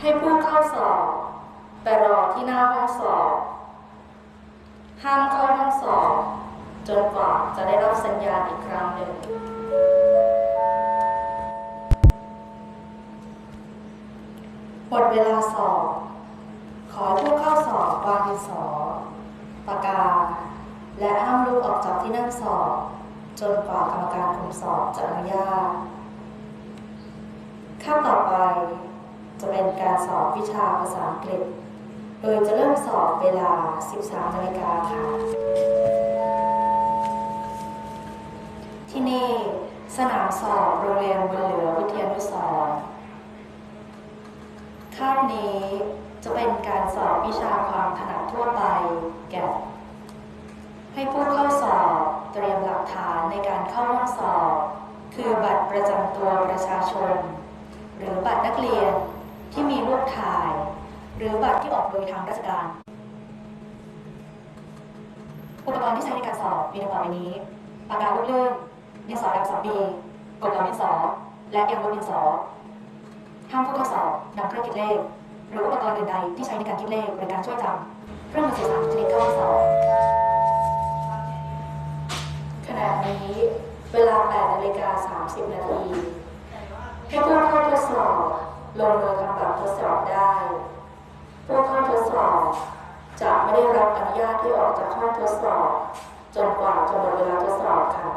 ให้ผู้เข้าสอบไปรอที่หน้าห้องสอบ ห้ามเข้าห้องสอบ จนกว่าจะได้รับสัญญาณอีกครั้งหนึ่ง หมดเวลาสอบ ขอผู้เข้าสอบวางดินสอปากกา และห้ามลุกออกจากที่นั่งสอบ จนกว่ากรรมการคุมสอบจะอนุญาตข้ามต่อไป จะเป็นการ สอบวิชาภาษาอังกฤษ โดยจะเริ่มสอบเวลา 13นาฬิกาค่ะ ที่นี่สนามสอบโรงเรียนบุญเหลือวิทยานุสรณ์คาบนี้จะเป็นการสอบวิชาความถนัดทั่วไปแก่ให้ผู้เข้าสอบเตรียมหลักฐานในการเข้าห้องสอบ คือบัตรประจำตัวประชาชน หรือบัตรนักเรียน ที่มีรูปถ่าย หรือบัตรที่ออกโดยทางราชการ อุปกรณ์ที่ใช้ในการสอบมีดังต่อไปนี้ ปากกาลูกเลื่อนดินสอดำสองบีกดลำดินสอ และยางลบดินสอห้ามผู้เข้าสอบนำเครื่องคิดเลข หรืออุปกรณ์อื่นใดที่ใช้ในการคิดเลขหรือการช่วยจำเครื่องมือสื่อสารชนิดเข้าห้อสอบขณะนี้เวลา8นาฬิกา30นาทีให้ผู้เข้าทดสอบลงมือ ทดสอบได้ผู้เข้าทดสอบจะไม่ได้รับอนุญาตให้ออกจากห้องทดสอบ จนกว่าจะหมดเวลาทดสอบค่ะ